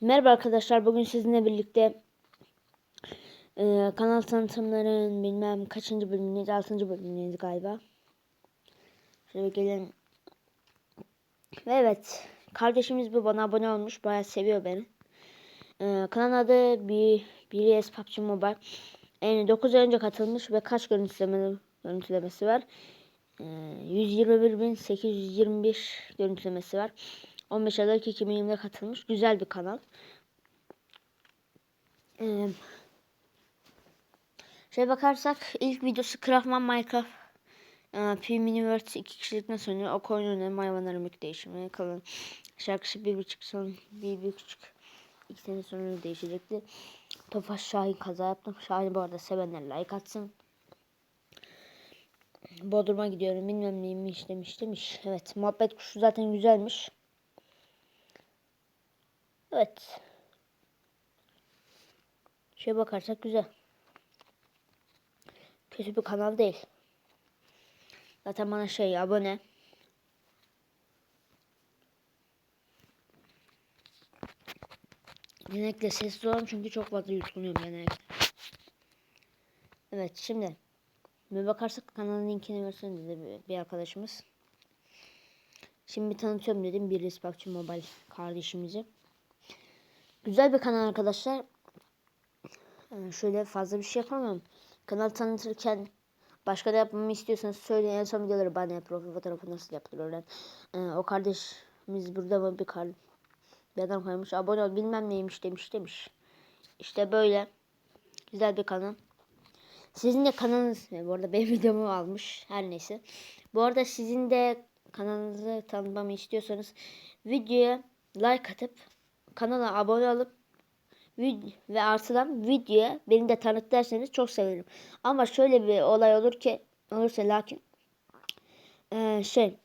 Merhaba arkadaşlar. Bugün sizinle birlikte e, kanal tanıtımların bilmem kaçıncı bölümündeyiz. 6. bölümündeyiz galiba. Şöyle gelin. Ve evet. Kardeşimiz bu bana abone olmuş. Bayağı seviyor beni. E, kanal adı bir BS PUBG Mobile. Yani 9 ay önce katılmış ve kaç görüntüleme, görüntülemesi var? E, 121.821 görüntülemesi var. 15 Aralık 2020'de katılmış. Güzel bir kanal. Ee, şey bakarsak ilk videosu Craftman Minecraft e, P Miniverse iki kişilik nasıl oynuyor? O oyun önemli hayvanların mülk değişimi. Kalın şarkısı bir buçuk son bir buçuk iki sene sonra değişecekti. Tofaş Şahin kaza yaptım. Şahin bu arada sevenler like atsın. Bodrum'a gidiyorum bilmem neymiş demiş demiş. Evet muhabbet kuşu zaten güzelmiş. Evet. Şeye bakarsak güzel. Kötü bir kanal değil. Zaten bana şey abone. Genellikle sessiz olan çünkü çok fazla yutkunuyorum genellikle. Evet şimdi bir bakarsak kanalın linkini versin dedi bir arkadaşımız. Şimdi tanıtıyorum dedim bir Respakçı Mobile kardeşimizi. Güzel bir kanal arkadaşlar. Yani şöyle fazla bir şey yapamam. Kanal tanıtırken başka da yapmamı istiyorsanız söyleyin. En son videoları bana yap. Profil fotoğrafı nasıl yapılır öğren. Ee, o kardeşimiz burada mı bir kar bir adam koymuş. Abone ol bilmem neymiş demiş demiş. İşte böyle. Güzel bir kanal. Sizin de kanalınız, bu arada benim videomu almış her neyse. Bu arada sizin de kanalınızı tanıtmamı istiyorsanız videoya like atıp kanala abone olup ve artıdan videoya beni de tanıt derseniz çok sevinirim. Ama şöyle bir olay olur ki olursa lakin ee, şey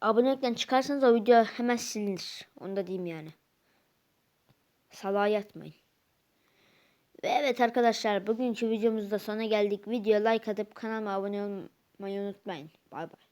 abonelikten çıkarsanız o video hemen silinir. Onu da diyeyim yani. Salağa yatmayın. Ve evet arkadaşlar bugünkü videomuzda sona geldik. Video like atıp kanalıma abone olmayı unutmayın. Bay bay.